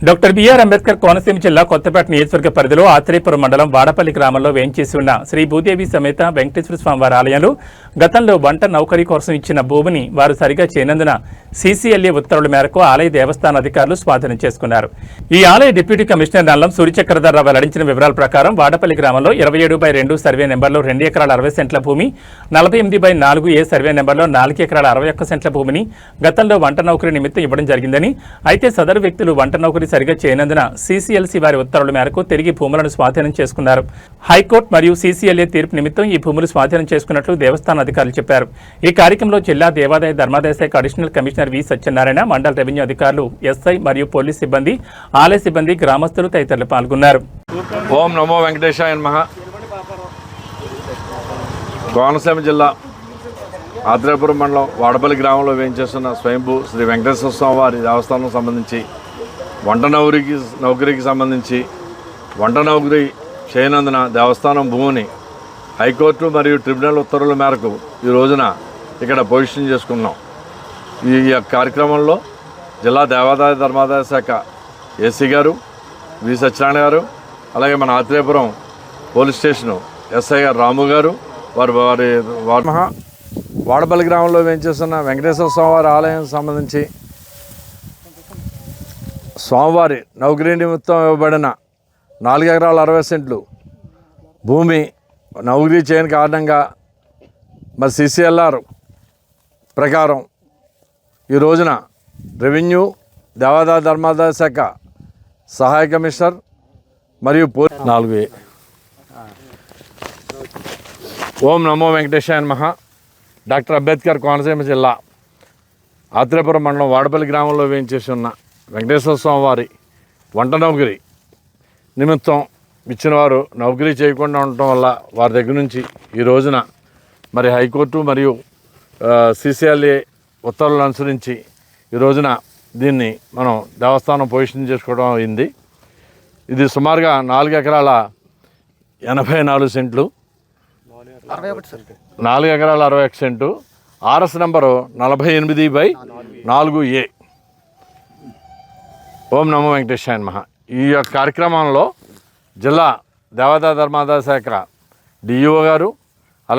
Doctor BR Ambedkar Konaseema జిల్లా కొత్తపేట నియోజకవర్గ పరిధిలో ఆత్రేపురం మండలం వాడపల్లి గ్రామంలో వేంచేసి ఉన్న శ్రీ భూదేవి సమేత వెంకటేశ్వర స్వామివారి ఆలయంలో గతంలో వంట నౌకరీ కోసం ఇచ్చిన భూమిని వారు సరిగా చేయనందున సీసీఎల్ఏ ఉత్తర్వుల మేరకు ఆలయ దేవస్థాన అధికారులు స్వాధీనం చేసుకున్నారు. ఈ ఆలయ డిప్యూటీ కమిషనర్ నల్లం సూర్యచక్రధర్రావు వెల్లడించిన వివరాల ప్రకారం వాడపల్లి గ్రామంలో ఇరవై ఏడు బై రెండు సర్వే నెంబర్లో రెండు ఎకరాల అరవై సెంట్ల భూమి నలభై ఎనిమిది బై నాలుగు ఏ సర్వే నెంబర్లో నాలుగు ఎకరాల అరవై ఒక్క సెంట్ల భూమిని గతంలో వంట నౌకరీ నిమిత్తం ఇవ్వడం జరిగిందని అయితే సదరు వ్యక్తులు వంట నౌకరీ సరిగా చేయనందున సీసీఎల్సీ వారి ఉత్తర్వుల మేరకు తిరిగి భూములను స్వాధీనం చేసుకున్నారు. హైకోర్టు మరియు సీసీఎల్ఏ తీర్పు నిమిత్తం ఈ భూములు స్వాధీనం చేసుకున్నట్లు దేవస్థాన అధికారులు చెప్పారు. ఈ కార్యక్రమంలో జిల్లా దేవాదాయ ధర్మాదాయ శాఖ అడిషనల్ కమిషనర్ వి సత్యనారాయణ మండల రెవెన్యూ అధికారులు ఎస్ఐ మరియు పోలీస్ సిబ్బంది ఆలయ సిబ్బంది గ్రామస్తులు తదితరులు పాల్గొన్నారు. ఓం నమో వెంకటేశాయ మహా కోనసీమ జిల్లా ఆత్రేయపురం మండలం వాడపల్లి గ్రామంలో వేయించేస్తున్న స్వయంభూ శ్రీ వెంకటేశ్వర స్వామి వారి దేవస్థానం సంబంధించి వంట నౌకరికి నౌకరీకి సంబంధించి వంట నౌకరీ చేయనందున దేవస్థానం భూమిని హైకోర్టు మరియు ట్రిబ్యునల్ ఉత్తర్వుల మేరకు ఈ రోజున ఇక్కడ పొజిషన్ చేసుకున్నాం. ఈ యొక్క కార్యక్రమంలో జిల్లా దేవాదాయ ధర్మాదాయ శాఖ ఏసీ గారు వి సత్యనారాయణ గారు అలాగే మన ఆత్రేయపురం పోలీస్ స్టేషను ఎస్ఐ గారు రాము గారు వారి వారి వారి వాడపల్లి గ్రామంలో వేయించేస్తున్న వెంకటేశ్వర స్వామివారి ఆలయం సంబంధించి స్వామివారి నౌకరీ నిమిత్తం ఇవ్వబడిన నాలుగు ఎకరాల అరవై సెంట్లు భూమి నౌకరీ చేయని కారణంగా మరి సిసిఎల్ఆర్ ప్రకారం ఈ రోజున రెవెన్యూ దేవాదాయ ధర్మాదాయ శాఖ సహాయ కమిషనర్ మరియు పో నాలుగు ఏ. ఓం నమో వెంకటేశాయ మహా డాక్టర్ అంబేద్కర్ కోనసీమ జిల్లా ఆత్రేపురం మండలం వాడపల్లి గ్రామంలో వేయించేసి ఉన్న వెంకటేశ్వర స్వామి వారి వంట నౌకరి నిమిత్తం ఇచ్చిన వారు నౌకరీ చేయకుండా ఉండటం వల్ల వారి దగ్గర నుంచి ఈ రోజున మరి హైకోర్టు మరియు సీసీఎల్ఏ ఉత్తర్వులను అనుసరించి ఈ రోజున దీన్ని మనం దేవస్థానం పొజిషన్ చేసుకోవడం అయింది. ఇది సుమారుగా నాలుగు ఎకరాల ఎనభై నాలుగు సెంట్లు. నాలుగు ఎకరాల అరవై ఒక సెంటు. ఆర్ఎస్ నెంబరు నలభై ఎనిమిది బై నాలుగు ఏ. ఓం నమో వెంకటేశాయన్ మహా ఈ యొక్క కార్యక్రమంలో జిల్లా దేవతా ధర్మాదాయ శాఖ డిఈఓ గారు